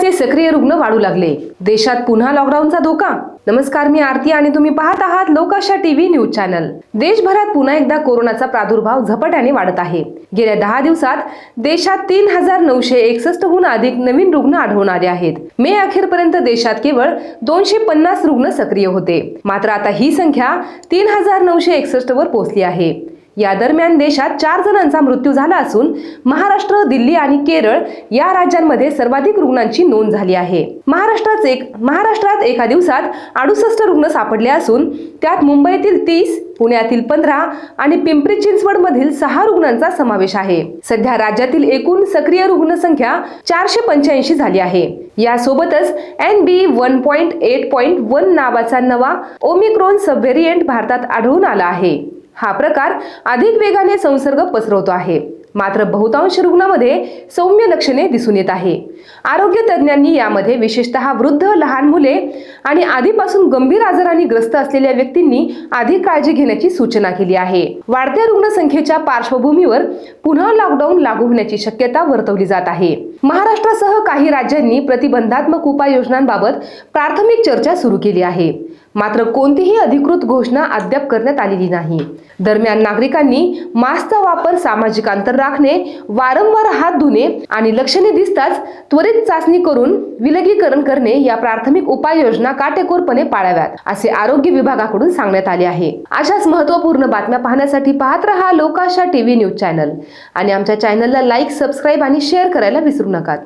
कोरोनाचे सक्रिय रुग्ण वाढू लागले. देशात पुन्हा लॉकडाऊनचा धोका. नमस्कार मी आरती आणि तुम्ही पाहत आहात लोकाशा टीव्ही न्यूज चॅनल. देशभरात पुन्हा एकदा कोरोनाचा प्रादुर्भाव झपाट्याने वाढत आहे. गेल्या दहा दिवसात देशात तीन हजार नऊशे एकसष्टहून अधिक नवीन रुग्ण आढळून आले आहेत. मे अखेरपर्यंत देशात केवळ दोनशे पन्नास रुग्ण सक्रिय होते. मात्र आता ही संख्या तीन हजार नऊशे एकसष्ट वर पोहोचली आहे. या दरम्यान देशात चार जणांचा मृत्यू झाला असून महाराष्ट्र दिल्ली आणि केरळ या राज्यांमध्ये सर्वाधिक रुग्णांची नोंद झाली आहे. महाराष्ट्रात एक महाराष्ट्रात एका दिवसात अडुसष्ट रुग्ण सापडले असून त्यात मुंबईतील तीस पुण्यातील पंधरा आणि पिंपरी चिंचवड मधील सहा रुग्णांचा समावेश आहे. सध्या राज्यातील एकूण सक्रिय रुग्णसंख्या चारशे पंच्याऐंशी झाली आहे. यासोबतच N B one point eight point one नावाचा नवा ओमिक्रॉन सबव्हेरियंट भारतात आढळून आला आहे. हा प्रकार अधिक वेगाने संसर्ग पसरवतो आहे. मात्र बहुतांश रुग्णामध्ये सौम्य लक्षणे दिसून येत आहे. आरोग्य तज्ज्ञांनी यामध्ये विशेषतः वृद्ध लहान मुले आणि आधीपासून गंभीर आजारांनी ग्रस्त असलेल्या व्यक्तींनी अधिक काळजी घेण्याची सूचना केली आहे. वाढत्या रुग्णसंख्येच्या पार्श्वभूमीवर पुन्हा लॉकडाऊन लागू होण्याची शक्यता वर्तवली जात आहे. महाराष्ट्रासह काही राज्यांनी प्रतिबंधात्मक उपाययोजनांबाबत प्राथमिक चर्चा सुरू केली आहे. मात्र कोणतीही अधिकृत घोषणा अद्याप करण्यात आलेली नाही. दरम्यान नागरिकांनी मास्कचा वापर सामाजिक अंतर राखणे वारंवार हात धुणे आणि लक्षणे दिसताच त्वरित चाचणी करून विलगीकरण करणे या प्राथमिक उपाययोजना काटेकोरपणे पाळाव्यात असे आरोग्य विभागाकडून सांगण्यात आले आहे. अशाच महत्त्वपूर्ण बातम्या पाहण्यासाठी पाहत रहा लोकाशा टीव्ही न्यूज चॅनल. आणि आमच्या चॅनलला लाईक सबस्क्राईब आणि शेअर करायला विसरू नका.